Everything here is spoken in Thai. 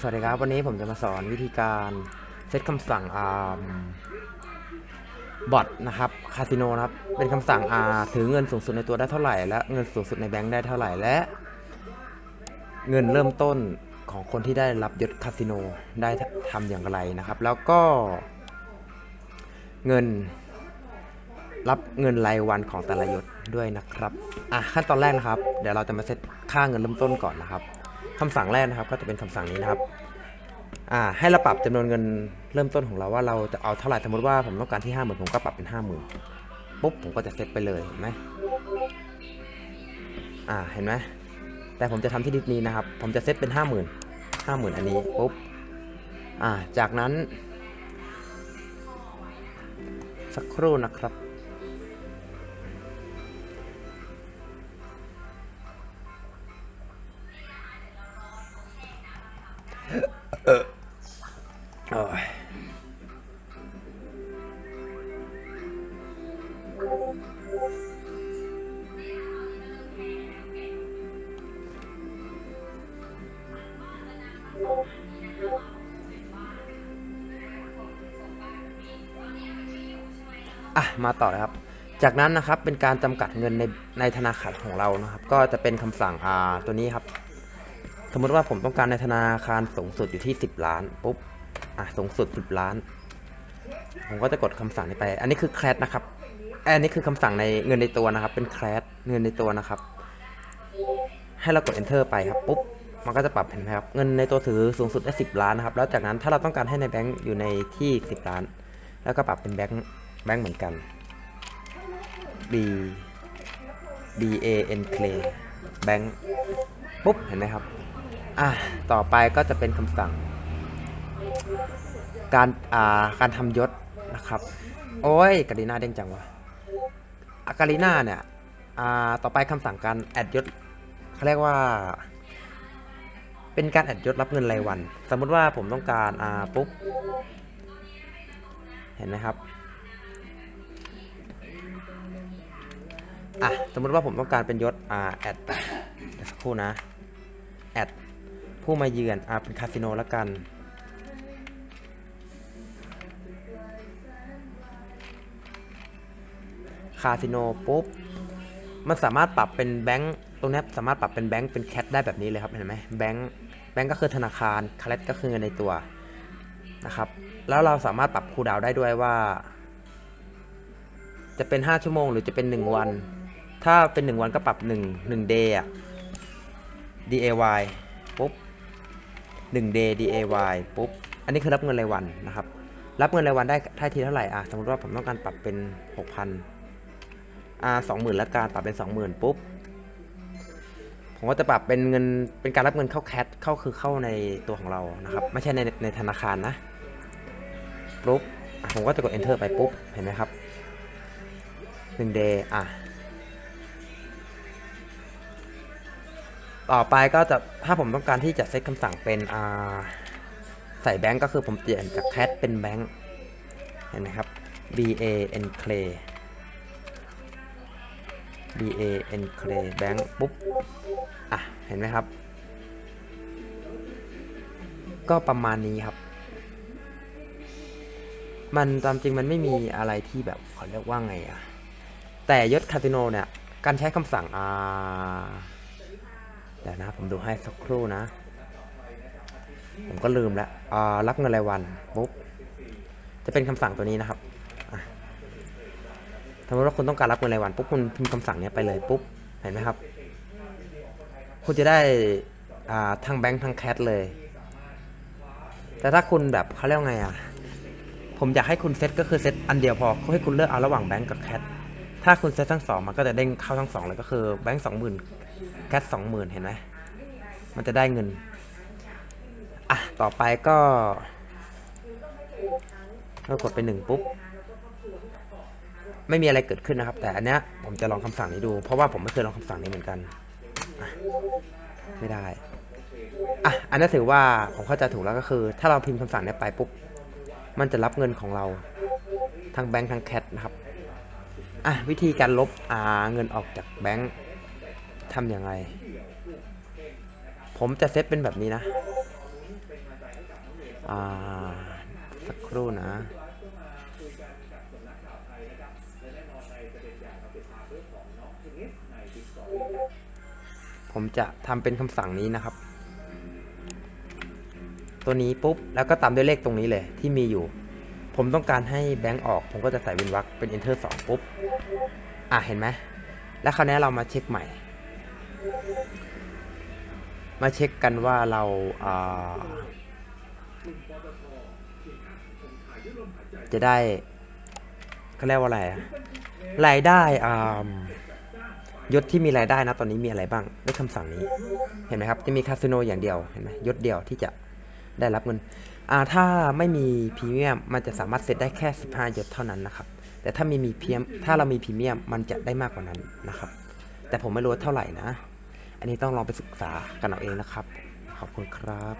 สวัสดีครับ วันนี้ผมจะมาสอนวิธีการเซตคำสั่งอ่าบอทนะครับคาสิโนนะครับ เป็นคำสั่งอ่าถือเงินสูงสุดในตัวได้เท่าไหร่ และเงินสูงสุดในแบงค์ได้เท่าไหร่และ เงินเริ่มต้นของคนที่ได้รับยศคาสิโนได้ทำอย่างไรนะครับ แล้วก็ เงินรับเงินรายวันของแต่ละยศด้วยนะครับอะขั้นตอนแรกนะครับ เดี๋ยวเราจะมาเซตค่าเงินเริ่มต้นก่อนนะครับ คำสั่งแรกนะครับ ก็จะเป็นคำสั่งนี้นะครับอ่าให้เราปรับจำนวนเงินเริ่มต้นของเราว่าเราจะเอาเท่าไหร่สมมติว่าผมต้องการที่ห้าหมื่นผมก็ปรับเป็นห้าหมื่นปุ๊บผมก็จะเซตไปเลยเห็นไหมอ่าเห็นไหมแต่ผมจะทำที่ดิสนี้นะครับ ผมจะเซตเป็นห้าหมื่นห้าหมื่นอันนี้ปุ๊บอ่าจากนั้น สักครู่นะครับ โอ้ยอะมาต่อเลยครับ จากนั้นนะครับเป็นการจำกัดเงินในในธนาคารของเรานะครับ ก็จะเป็นคำสั่งอ่าตัวนี้ครับ สมมติว่าผมต้องการในธนาคารสูงสุดอยู่ที่ 10 ล้านปุ๊บอะสูงสุด 10 ล้าน ผมก็จะกดคำสั่งนี้ไป อันนี้คือแคลนะครับอันนี้คือคำสั่งในเงินในตัวนะครับ เป็นแคลเงินในตัวนะครับ ให้เรากด enter ไปครับปุ๊บมันก็จะปรับเห็นไหมครับเงินในตัวถือสูงสุดได้10 ล้านนะครับ แล้วจากนั้นถ้าเราต้องการให้ในแบงก์อยู่ในที่ 10 ล้าน แล้วก็ปรับเป็นแบงก์แบงก์เหมือนกัน B B A N C L Bank ปุ๊บเห็นไหมครับ อะต่อไปก็จะเป็นคำสั่ง การอ่าการทำยศนะครับ โอ้ยกาลิน่าเด้งจังวะอากาลิน่าเนี่ยอ่าต่อไปคำสั่งการแอดยศเขาเรียกว่า เป็นการแอดยศรับเงินรายวัน สมมุติว่าผมต้องการอ่าปุ๊บเห็นไหมครับอะสมมุติว่าผมต้องการเป็นยศอ่าแอดเดี๋ยวสักครู่นะแอด ผู้มาเยือนอาเป็นคาสิโนแล้วกัน คาสิโนปุ๊บ มันสามารถปรับเป็นแบงค์ตรงนี้สามารถปรับเป็นแบงค์เป็นแคทได้แบบนี้เลยครับเห็นไหมแบงค์แบงค์ก็คือธนาคารแคทก็คือเงินในตัวนะครับ แล้วเราสามารถปรับคูดาวได้ด้วยว่า จะเป็น 5 ชั่วโมงหรือจะเป็น 1 วัน ถ้าเป็น 1 วันก็ปรับ 1 1 day อะ DAY ปุ๊บ 1 day DAY ปุ๊บ อันนี้คือรับเงินรายวันนะครับ รับเงินรายวันได้ได้ทีเท่าไหร่อะสมมติว่าผมต้องการปรับเป็น 6,000อ่า20,000แล้วการปรับเป็น 20,000 ปุ๊บ ผมก็จะปรับเป็นเงินเป็นการรับเงินเข้าแคทเข้าคือเข้าในตัวของเรานะครับ ไม่ใช่ในในธนาคารนะปุ๊บผมก็จะกด enter ไปปุ๊บ เห็นไหมครับ1 day อะ ต่อไปก็จะถ้าผมต้องการที่จะเซตคำสั่งเป็นใส่แบงก์ก็คือผมเปลี่ยนจากแคทเป็นแบงก์เห็นไหมครับ B A N clay B A N clay แบงก์ปุ๊บ อะ เห็นไหมครับ ก็ประมาณนี้ครับ มันตามจริงมันไม่มีอะไรที่แบบเขาเรียกว่าไงอะแต่ยศคาสิโนเนี่ย การใช้คำสั่งอ่า เดี๋ยวนะ ผมดูให้สักครู่นะ ผมก็ลืมแล้วอ่ารับเงินรายวันปุ๊บจะเป็นคำสั่งตัวนี้นะครับสมมติว่าคุณต้องการรับเงินรายวันปุ๊บคุณพิมพ์คำสั่งนี้ไปเลยปุ๊บเห็นไหมครับ คุณจะได้อ่าทั้งแบงค์ทั้งแคทเลย แต่ถ้าคุณแบบเขาเรียกว่าไงอะผมอยากให้คุณเซตก็คือเซตอันเดียวพอให้คุณเลือกเอาระหว่างแบงค์กับแคทถ้าคุณเซตทั้งสองมันก็จะเด้งเข้าทั้งสองเลยก็คือแบงค์สองหมื่น แคทสองหมื่นเห็นไหมมันจะได้เงิน อะ ต่อไปก็ก็กดไปหนึ่งปุ๊บ ไม่มีอะไรเกิดขึ้นนะครับ แต่อันเนี้ยผมจะลองคำสั่งนี้ดู เพราะว่าผมไม่เคยลองคำสั่งนี้เหมือนกัน ไม่ได้ อะ อันนี้ถือว่าผมเข้าใจถูกแล้วก็คือ ถ้าเราพิมพ์คำสั่งนี้ไปปุ๊บ มันจะรับเงินของเราทั้งแบงค์ทั้งแคทนะครับ อะ วิธีการลบอ่าเงินออกจากแบงค์ ทำยังไง ผมจะเซตเป็นแบบนี้นะ อ่า สักครู่นะผมจะทำเป็นคำสั่งนี้นะครับ ตัวนี้ปุ๊บ แล้วก็ตามด้วยเลขตรงนี้เลยที่มีอยู่ ผมต้องการให้แบงค์ออก ผมก็จะใส่เวนวรรคเป็น enter 2 ปุ๊บ อะ เห็นไหม แล้วคราวนี้เรามาเช็คใหม่ มาเช็คกันว่าเราจะได้เขาเรียกว่าอะไรอะรายได้อ่ายศที่มีรายได้นะตอนนี้มีอะไรบ้างด้วยคำสั่งนี้เห็นไหมครับจะมีคาสิโนอย่างเดียวเห็นไหมยศเดียวที่จะได้รับเงินอ่าถ้าไม่มีพรีเมียมมันจะสามารถเซตได้แค่ 15 ยศเท่านั้นนะครับ แต่ถ้ามีมีพรีเมียมถ้าเรามีพรีเมียมมันจะได้มากกว่านั้นนะครับ แต่ผมไม่รู้ว่าเท่าไหร่นะ อันนี้ต้องลองไปศึกษากันเอาเองนะครับ ขอบคุณครับ